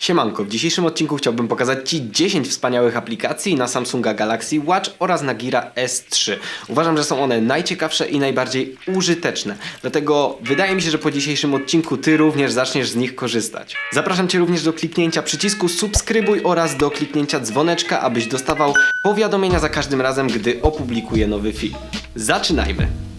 Siemanko, w dzisiejszym odcinku chciałbym pokazać Ci 10 wspaniałych aplikacji na Samsunga Galaxy Watch oraz na Gira S3. Uważam, że są one najciekawsze i najbardziej użyteczne. Dlatego wydaje mi się, że po dzisiejszym odcinku Ty również zaczniesz z nich korzystać. Zapraszam Cię również do kliknięcia przycisku subskrybuj oraz do kliknięcia dzwoneczka, abyś dostawał powiadomienia za każdym razem, gdy opublikuję nowy film. Zaczynajmy!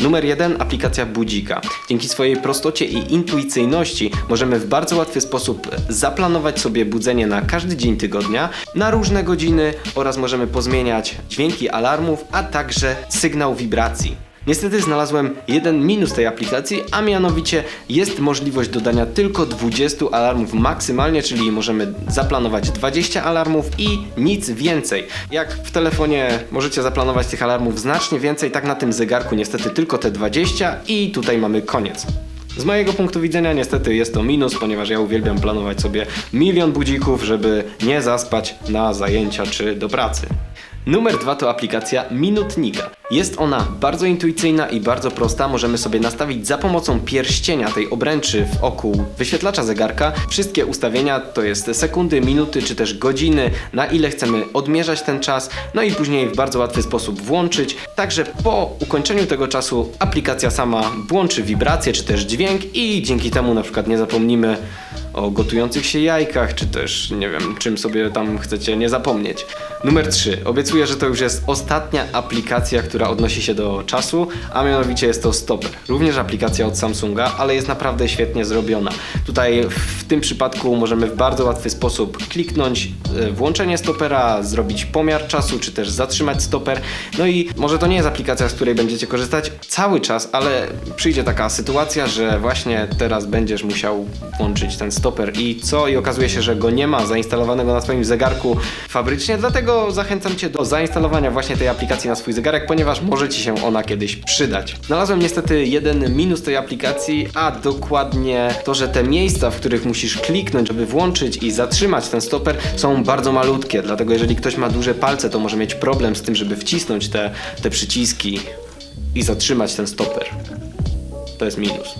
Numer 1 aplikacja Budzika. Dzięki swojej prostocie i intuicyjności możemy w bardzo łatwy sposób zaplanować sobie budzenie na każdy dzień tygodnia, na różne godziny oraz możemy pozmieniać dźwięki alarmów, a także sygnał wibracji. Niestety znalazłem jeden minus tej aplikacji, a mianowicie jest możliwość dodania tylko 20 alarmów maksymalnie, czyli możemy zaplanować 20 alarmów i nic więcej. Jak w telefonie możecie zaplanować tych alarmów znacznie więcej, tak na tym zegarku niestety tylko te 20 i tutaj mamy koniec. Z mojego punktu widzenia niestety jest to minus, ponieważ ja uwielbiam planować sobie milion budzików, żeby nie zaspać na zajęcia czy do pracy. Numer dwa to aplikacja Minutnika. Jest ona bardzo intuicyjna i bardzo prosta. Możemy sobie nastawić za pomocą pierścienia tej obręczy w oku wyświetlacza zegarka wszystkie ustawienia, to jest sekundy, minuty czy też godziny, na ile chcemy odmierzać ten czas, no i później w bardzo łatwy sposób włączyć. Także po ukończeniu tego czasu aplikacja sama włączy wibrację czy też dźwięk i dzięki temu na przykład nie zapomnimy o gotujących się jajkach, czy też nie wiem, czym sobie tam chcecie nie zapomnieć. Numer 3. Obiecuję, że to już jest ostatnia aplikacja, która odnosi się do czasu, a mianowicie jest to Stopper. Również aplikacja od Samsunga, ale jest naprawdę świetnie zrobiona. Tutaj w tym przypadku możemy w bardzo łatwy sposób kliknąć e, włączenie stopera, zrobić pomiar czasu, czy też zatrzymać stoper. No i może to nie jest aplikacja, z której będziecie korzystać cały czas, ale przyjdzie taka sytuacja, że właśnie teraz będziesz musiał włączyć ten stoper i co? I okazuje się, że go nie ma zainstalowanego na swoim zegarku fabrycznie, dlatego zachęcam Cię do zainstalowania właśnie tej aplikacji na swój zegarek, ponieważ może Ci się ona kiedyś przydać. Znalazłem niestety jeden minus tej aplikacji, a dokładnie to, że te miejsca, w których musisz kliknąć, żeby włączyć i zatrzymać ten stoper są bardzo malutkie, dlatego jeżeli ktoś ma duże palce, to może mieć problem z tym, żeby wcisnąć te, te przyciski i zatrzymać ten stoper. To jest minus.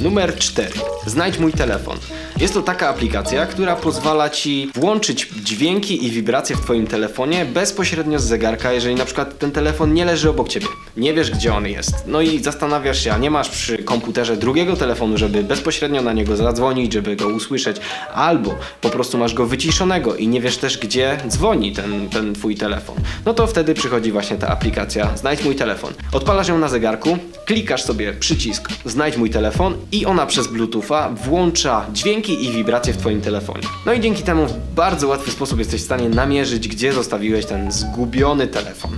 Numer 4. Znajdź mój telefon. Jest to taka aplikacja, która pozwala Ci włączyć dźwięki i wibracje w Twoim telefonie bezpośrednio z zegarka, jeżeli na przykład ten telefon nie leży obok Ciebie. Nie wiesz, gdzie on jest. No i zastanawiasz się, a nie masz przy komputerze drugiego telefonu, żeby bezpośrednio na niego zadzwonić, żeby go usłyszeć, albo po prostu masz go wyciszonego i nie wiesz też, gdzie dzwoni ten, ten Twój telefon. No to wtedy przychodzi właśnie ta aplikacja Znajdź mój telefon. Odpalasz ją na zegarku, klikasz sobie przycisk Znajdź mój telefon i ona przez Bluetootha włącza dźwięki i wibracje w Twoim telefonie. No i dzięki temu w bardzo łatwy sposób jesteś w stanie namierzyć, gdzie zostawiłeś ten zgubiony telefon.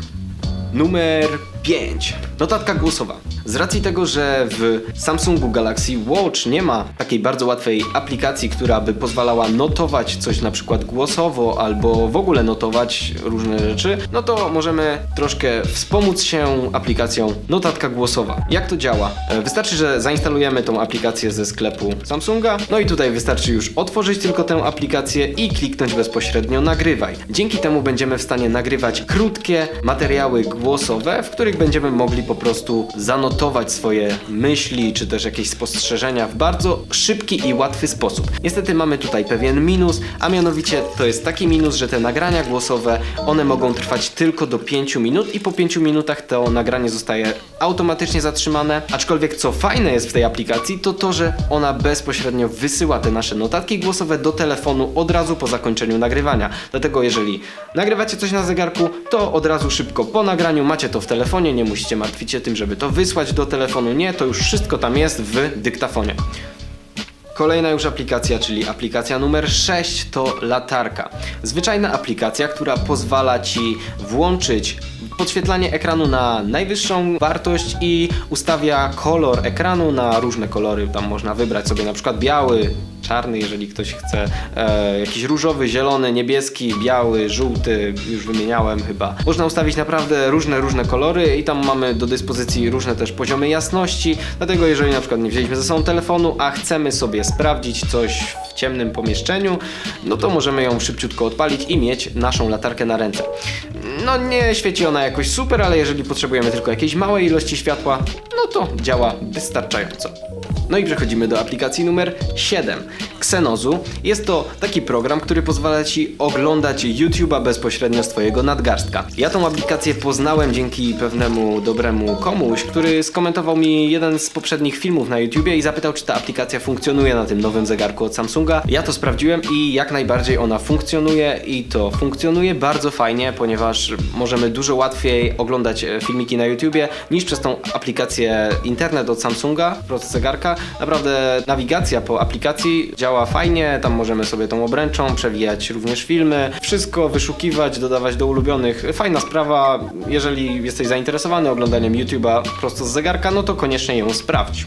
Numer 5. Notatka głosowa. Z racji tego, że w Samsungu Galaxy Watch nie ma takiej bardzo łatwej aplikacji, która by pozwalała notować coś na przykład głosowo albo w ogóle notować różne rzeczy, no to możemy troszkę wspomóc się aplikacją Notatka głosowa. Jak to działa? E, Wystarczy, że zainstalujemy tą aplikację ze sklepu Samsunga, no i tutaj wystarczy już otworzyć tylko tę aplikację i kliknąć bezpośrednio nagrywaj. Dzięki temu będziemy w stanie nagrywać krótkie materiały głosowe, w których będziemy mogli po prostu zanotować swoje myśli czy też jakieś spostrzeżenia w bardzo szybki i łatwy sposób. Niestety mamy tutaj pewien minus, a mianowicie to jest taki minus, że te nagrania głosowe, one mogą trwać tylko do 5 minut i po 5 minutach to nagranie zostaje automatycznie zatrzymane. Aczkolwiek co fajne jest w tej aplikacji, to to, że ona bezpośrednio wysyła te nasze notatki głosowe do telefonu od razu po zakończeniu nagrywania. Dlatego jeżeli nagrywacie coś na zegarku, to od razu szybko po nagraniu macie to w telefonie, nie musicie martwić się tym, żeby to wysłać do telefonu. Nie, to już wszystko tam jest w dyktafonie. Kolejna już aplikacja, czyli aplikacja numer 6 to latarka. Zwyczajna aplikacja, która pozwala Ci włączyć podświetlanie ekranu na najwyższą wartość i ustawia kolor ekranu na różne kolory. Tam można wybrać sobie na przykład biały, czarny, jeżeli ktoś chce, e, jakiś różowy, zielony, niebieski, biały, żółty, już wymieniałem chyba. Można ustawić naprawdę różne, różne kolory i tam mamy do dyspozycji różne też poziomy jasności, dlatego jeżeli na przykład nie wzięliśmy ze sobą telefonu, a chcemy sobie sprawdzić coś ciemnym pomieszczeniu, no to możemy ją szybciutko odpalić i mieć naszą latarkę na ręce. No nie świeci ona jakoś super, ale jeżeli potrzebujemy tylko jakiejś małej ilości światła, no to działa wystarczająco. No i przechodzimy do aplikacji numer 7. Xenozu. Jest to taki program, który pozwala Ci oglądać YouTube'a bezpośrednio z Twojego nadgarstka. Ja tą aplikację poznałem dzięki pewnemu dobremu komuś, który skomentował mi jeden z poprzednich filmów na YouTubie i zapytał, czy ta aplikacja funkcjonuje na tym nowym zegarku od Samsunga. Ja to sprawdziłem i jak najbardziej ona funkcjonuje i to funkcjonuje bardzo fajnie, ponieważ możemy dużo łatwiej oglądać e, filmiki na YouTubie niż przez tą aplikację internet od Samsunga, prosto zegarka. Naprawdę nawigacja po aplikacji działa fajnie, tam możemy sobie tą obręczą przewijać również filmy, wszystko wyszukiwać, dodawać do ulubionych. Fajna sprawa, jeżeli jesteś zainteresowany oglądaniem YouTube'a prosto z zegarka, no to koniecznie ją sprawdź.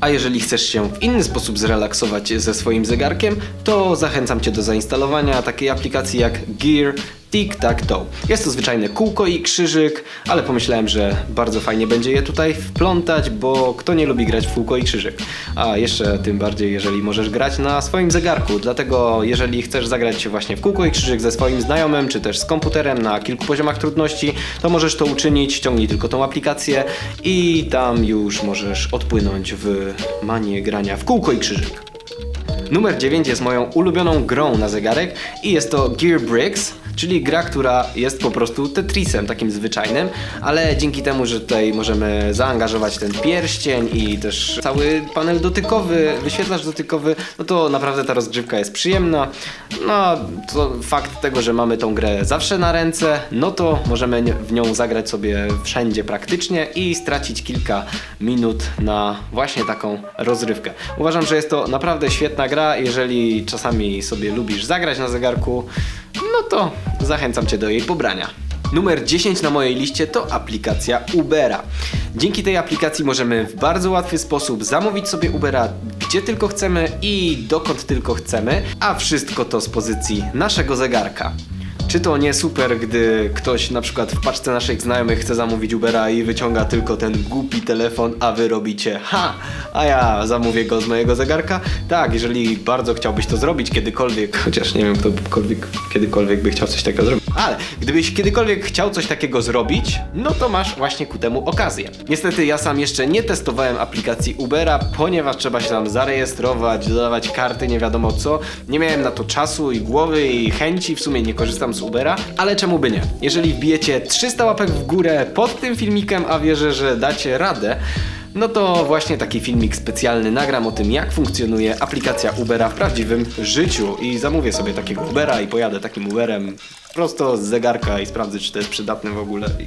A jeżeli chcesz się w inny sposób zrelaksować ze swoim zegarkiem, to zachęcam Cię do zainstalowania takiej aplikacji jak Gear Tic-Tac-Toe. Jest to zwyczajne kółko i krzyżyk, ale pomyślałem, że bardzo fajnie będzie je tutaj wplątać, bo kto nie lubi grać w kółko i krzyżyk? A jeszcze tym bardziej, jeżeli możesz grać na swoim zegarku. Dlatego, jeżeli chcesz zagrać właśnie w kółko i krzyżyk ze swoim znajomym, czy też z komputerem na kilku poziomach trudności, to możesz to uczynić. Ściągnij tylko tą aplikację i tam już możesz odpłynąć w manię grania w kółko i krzyżyk. Numer 9 jest moją ulubioną grą na zegarek i jest to Gear Bricks, czyli gra, która jest po prostu Tetrisem takim zwyczajnym, ale dzięki temu, że tutaj możemy zaangażować ten pierścień i też cały panel dotykowy, wyświetlacz dotykowy, no to naprawdę ta rozgrzewka jest przyjemna. No to fakt tego, że mamy tą grę zawsze na ręce, no to możemy w nią zagrać sobie wszędzie praktycznie i stracić kilka minut na właśnie taką rozrywkę. Uważam, że jest to naprawdę świetna gra, jeżeli czasami sobie lubisz zagrać na zegarku, no to zachęcam Cię do jej pobrania. Numer 10 na mojej liście to aplikacja Ubera. Dzięki tej aplikacji możemy w bardzo łatwy sposób zamówić sobie Ubera gdzie tylko chcemy i dokąd tylko chcemy, a wszystko to z pozycji naszego zegarka. Czy to nie super, gdy ktoś na przykład w paczce naszych znajomych chce zamówić Ubera i wyciąga tylko ten głupi telefon, a wy robicie ha, a ja zamówię go z mojego zegarka? Tak, jeżeli bardzo chciałbyś to zrobić kiedykolwiek, chociaż nie wiem, ktokolwiek kiedykolwiek by chciał coś takiego zrobić, ale gdybyś kiedykolwiek chciał coś takiego zrobić, no to masz właśnie ku temu okazję. Niestety ja sam jeszcze nie testowałem aplikacji Ubera, ponieważ trzeba się tam zarejestrować, dodawać karty, nie wiadomo co. Nie miałem na to czasu i głowy i chęci, w sumie nie korzystam z Ubera, ale czemu by nie? Jeżeli wbijecie 300 łapek w górę pod tym filmikiem, a wierzę, że dacie radę, no to właśnie taki filmik specjalny nagram o tym, jak funkcjonuje aplikacja Ubera w prawdziwym życiu. I zamówię sobie takiego Ubera i pojadę takim Uberem prosto z zegarka i sprawdzę, czy to jest przydatne w ogóle. I...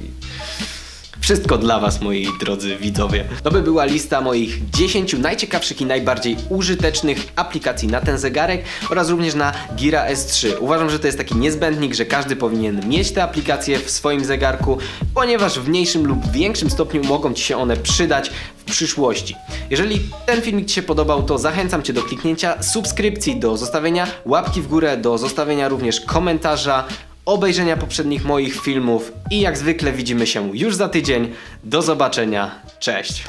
Wszystko dla Was, moi drodzy widzowie. To by była lista moich 10 najciekawszych i najbardziej użytecznych aplikacji na ten zegarek oraz również na Gira S3. Uważam, że to jest taki niezbędnik, że każdy powinien mieć te aplikacje w swoim zegarku, ponieważ w mniejszym lub większym stopniu mogą Ci się one przydać w przyszłości. Jeżeli ten filmik Ci się podobał, to zachęcam Cię do kliknięcia subskrypcji, do zostawienia łapki w górę, do zostawienia również komentarza obejrzenia poprzednich moich filmów i jak zwykle widzimy się już za tydzień. Do zobaczenia. Cześć.